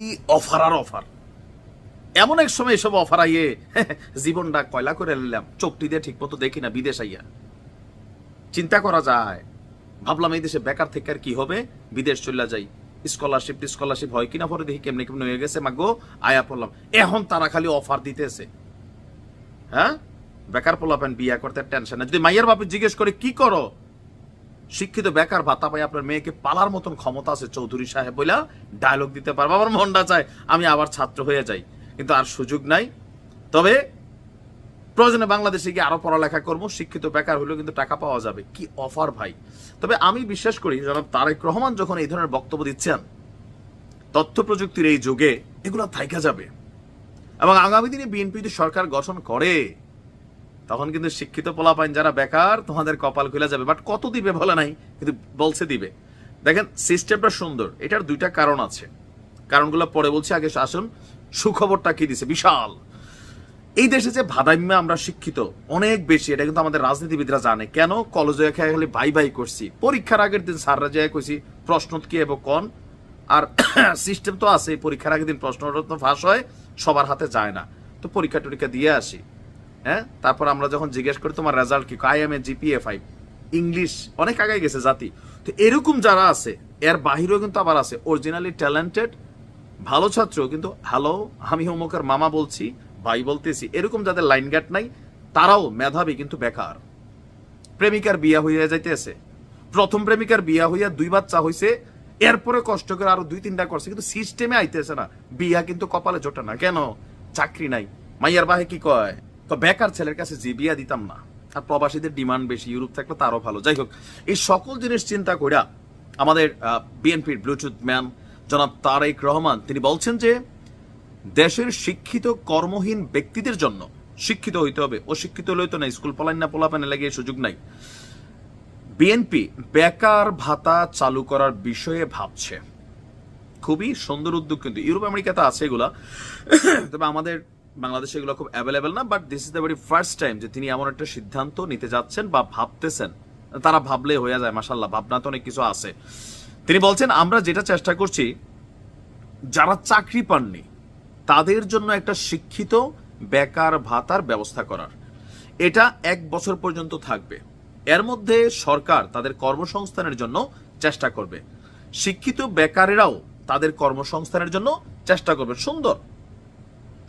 কি অফার আর অফার? এমন এক সময় এসব অফার আইয়ে জীবনটা কয়লা করে নিলাম চোখটি দিয়ে ঠিক মতো দেখি না, বিদেশ আইয়া। চিন্তা করা যায়, ভাবলাম এই দেশে বেকার থেকে আর কি হবে? বিদেশ চলে যাই। স্কলারশিপ স্কলারশিপ হয় কিনা পরে দেখি কেমনি কেমনি হয়ে গেছে, মাগো, আয়া পড়লাম। এখন তারা খালি অফার দিতেছে। হ্যাঁ? বেকার পোলাপেন বিয়া করতে টেনশন না যদি মাইয়ার বাপে জিজ্ঞেস করে, কি করো? শিক্ষিত বেকার ভাতা পাই আপনার মেয়েকে পালার মতন ক্ষমতা আছে চৌধুরী সাহেব বইলা ডায়লগ দিতে পারব। আমার মনটা চায় আমি আবার ছাত্র হয়ে যাই, কিন্তু আর সুযোগ নাই। তবে প্রয়োজনে বাংলাদেশে গিয়ে আরও পড়ালেখা করব, শিক্ষিত বেকার হলেও কিন্তু টাকা পাওয়া যাবে। কি অফার ভাই? তবে আমি বিশ্বাস করি, জনাব তারেক রহমান যখন এই ধরনের বক্তব্য দিচ্ছেন, তথ্য প্রযুক্তির এই যুগে এগুলো থাইকা যাবে। এবং আগামী দিনে বিএনপি যদি সরকার গঠন করে তখন কিন্তু শিক্ষিত পোলাপাইন যারা বেকার, তোমাদের কপাল খুলে যাবে। বাট কত দিবে বলে নাই, কিন্তু বলছে দিবে। দেখেন সিস্টেমটা সুন্দর। এটার দুইটা কারণ আছে। কারণগুলো পরে বলছি। আগে আসুন, সুখবরটা কি দিছে? বিশাল। এই দেশে যে ভাদাইম্যা আমরা শিক্ষিত, অনেক বেশি। এটা কিন্তু আমাদের রাজনীতিবিদরা জানে। কেন? কলেজে খেয়ে খালি বাই বাই করছি। পরীক্ষার আগের দিন স্যাররা যায় কইছি, প্রশ্ন কি এবং কন? আর সিস্টেম তো আছে, পরীক্ষার আগের দিন প্রশ্ন ফাঁস হয়, সবার হাতে যায় না। তো পরীক্ষা টরীক্ষা দিয়ে আসি। হ্যাঁ? তারপর আমরা যখন জিজ্ঞেস করি, তোমার রেজাল্ট কি? I am a GPA five English অনেক আগে গেছে জাতি। তো এরকম যারা আছে, এর বাহিরেও কিন্তু আবার আছে। অরিজিনালি ট্যালেন্টেড ভালো ছাত্র, কিন্তু হ্যালো আমি অমুকের মামা বলছি, ভাই বলতেছি। এরকম যাদের লাইন গ্যাট নাই, তারাও মেধাবী কিন্তু বেকার। প্রেমিকার বিয়া হইয়া যাইতেছে। প্রথম প্রেমিকার বিয়া হইয়া দুই বাচ্চা হইছে। এরপরে কষ্ট করে আরও দুই তিনটা করছে, কিন্তু সিস্টেমে আইতেছে না। বিয়া কিন্তু কপালে জোটে না। কেন? চাকরি নাই। মাইয়ার বাহে কি কয়? তো বেকার ছেলের কাছে যে বিয়া দিতাম না। আর প্রবাসীদের ডিমান্ড বেশি, ইউরোপ থাকলে তারও ভালো। যাই হোক, এই সকল জিনিস চিন্তা কইরা আমাদের বিএনপির ব্লুটুথ ম্যান জনাব তারেক রহমান, তিনি বলছেন যে দেশের শিক্ষিত, কর্মহীন ব্যক্তিদের জন্য শিক্ষিত হইতে হবে। অশিক্ষিত হলে তো না স্কুল পলাইন না পোলাপানে লাগিয়ে সুযোগ নাই। বিএনপি বেকার ভাতা চালু করার বিষয়ে ভাবছে। খুবই সুন্দর উদ্যোগ কিন্তু। ইউরোপ আমেরিকাতে আছে এগুলা। তবে আমাদের বাংলাদেশে এগুলো খুব অ্যাভেলেবেল না but this is the very first time যে তিনি এমন একটা সিদ্ধান্ত নিতে যাচ্ছেন বা ভাবতেছেন। তারা ভাবলে হয়ে যায় মাসাল্লাহ ভাবনা তো অনেক কিছু আছে। তিনি বলছেন, আমরা যেটা চেষ্টা করছি, যারা চাকরি পাননি, তাদের জন্য একটা শিক্ষিত, বেকার ভাতার ব্যবস্থা করার। এটা এক বছর পর্যন্ত থাকবে। এর মধ্যে সরকার তাদের কর্মসংস্থানের জন্য চেষ্টা করবে। শিক্ষিত বেকারেরাও তাদের কর্মসংস্থানের জন্য চেষ্টা করবে। সুন্দর।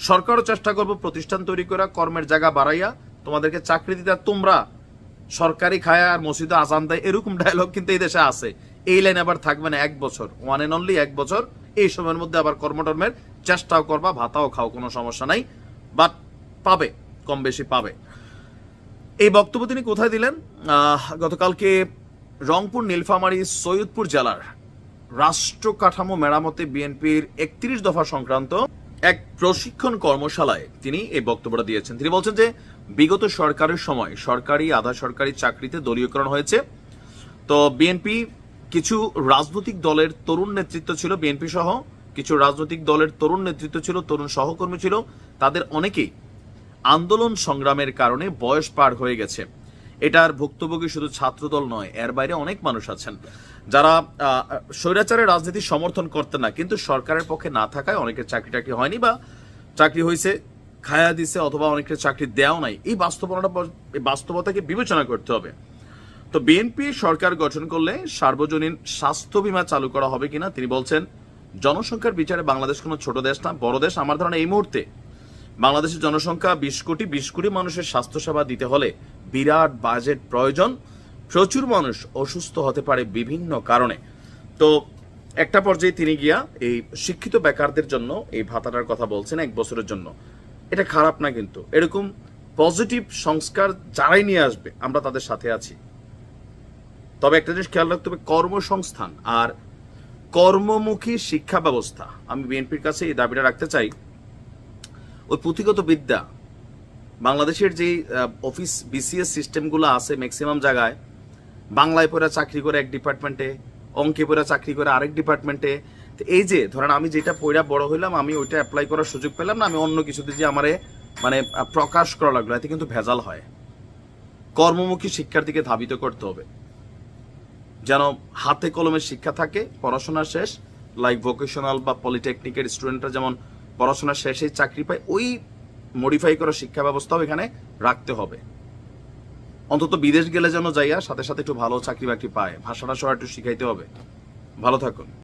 সরকারও চেষ্টা করব প্রতিষ্ঠান তৈরি করা, কর্মের জায়গা বাড়াইয়া। তোমাদেরকে চাকরি দিতে তোমরা সরকারি খায়া আর মসজিদে আজান দেয়, এরকম ডায়লগ কিন্তু এই দেশে আছে। এই লাইন আবার থাকবে না এক বছর। ওয়ান এন্ড অনলি এক বছর। এই সময়ের মধ্যে আবার কর্মটর্মের চেষ্টাও করবা, ভাতাও খাও, কোনো সমস্যা নাই। বাট পাবে কম বেশি পাবে। এই বক্তব্য তিনি কোথায় দিলেন? গতকালকে রংপুর, নীলফামারী, সৈয়দপুর জেলার রাষ্ট্র কাঠামো মেরামতে বিএনপির একত্রিশ দফা সংক্রান্ত এক প্রশিক্ষণ কর্মশালায় তিনি এই বক্তব্যটা দিয়েছেন। তিনি বলছেন যে, বিগত সরকারের সময় সরকারি, আধা সরকারি চাকরিতে দলীয়করণ হয়েছে। তো বিএনপি কিছু রাজনৈতিক দলের তরুণ নেতৃত্ব ছিল বিএনপি সহ কিছু রাজনৈতিক দলের তরুণ নেতৃত্ব ছিল, তরুণ সহকর্মী ছিল। তাদের অনেকেই আন্দোলন সংগ্রামের কারণে বয়স পার হয়ে গেছে। এটার ভুক্তভোগী শুধু ছাত্রদল নয়, এর বাইরে অনেক মানুষ আছেন। যারা স্বৈরাচারের রাজনীতি সমর্থন করতেন না, কিন্তু সরকারের পক্ষে না থাকায় অনেকের চাকরি টাকরি হয়নি বা চাকরি হয়েছে খায়া দিছে অথবা অনেকের চাকরি দেওয়া নাই। এই বাস্তবতাটা বাস্তবতাকে বিবেচনা করতে হবে। তো বিএনপি সরকার গঠন করলে সার্বজনীন স্বাস্থ্য বীমা চালু করা হবে কিনা, তিনি বলছেন, জনসংখ্যার বিচারে বাংলাদেশ কোনো ছোট দেশ না, বড় দেশ, আমার ধারণা এই মুহূর্তে বাংলাদেশের জনসংখ্যা বিশ কোটি বিশ কোটি মানুষের স্বাস্থ্যসেবা দিতে হলে বিরাট বাজেট প্রয়োজন। প্রচুর মানুষ অসুস্থ হতে পারে বিভিন্ন কারণে। তো একটা পর্যায়ে তিনি গিয়া এই শিক্ষিত বেকারদের জন্য এই ভাতাটার কথা বলছেন এক বছরের জন্য। এটা খারাপ না কিন্তু। এরকম পজিটিভ সংস্কার যারাই নিয়ে আসবে, আমরা তাদের সাথে আছি। তবে একটা জিনিস খেয়াল রাখতে হবে, কর্মসংস্থান আর কর্মমুখী শিক্ষা ব্যবস্থা। আমি বিএনপির কাছে এই দাবিটা রাখতে চাই ওই পুঁথিগত বিদ্যা, বাংলাদেশের যে অফিস বিসিএস সিস্টেমগুলো আছে ম্যাক্সিমাম জায়গায়, বাংলায় পড়ে চাকরি করে এক ডিপার্টমেন্টে অঙ্কে পড়ে চাকরি করে আরেক ডিপার্টমেন্টে তো এই যে ধরেন আমি যেটা পড়া বড় হইলাম, আমি ওইটা অ্যাপ্লাই করার সুযোগ পেলাম না, আমি অন্য কিছুতে যে আমারে মানে প্রকাশ করা লাগল, এতে কিন্তু ভেজাল হয়। কর্মমুখী শিক্ষার দিকে ধাবিত করতে হবে। যেন হাতে কলমে শিক্ষা থাকে, পড়াশোনা শেষ লাইক ভোকেশনাল বা পলিটেকনিকের স্টুডেন্টরা যেমন পড়াশোনা শেষে চাকরি পায়, ওই মডিফাই করা শিক্ষা ব্যবস্থাও এখানে রাখতে হবে। অন্তত বিদেশ গেলে যেন যাইয়া সাথে সাথে একটু ভালো চাকরি বাকরি পায়। ভাষাটা সবাই একটু শিখাইতে হবে। ভালো থাকুন।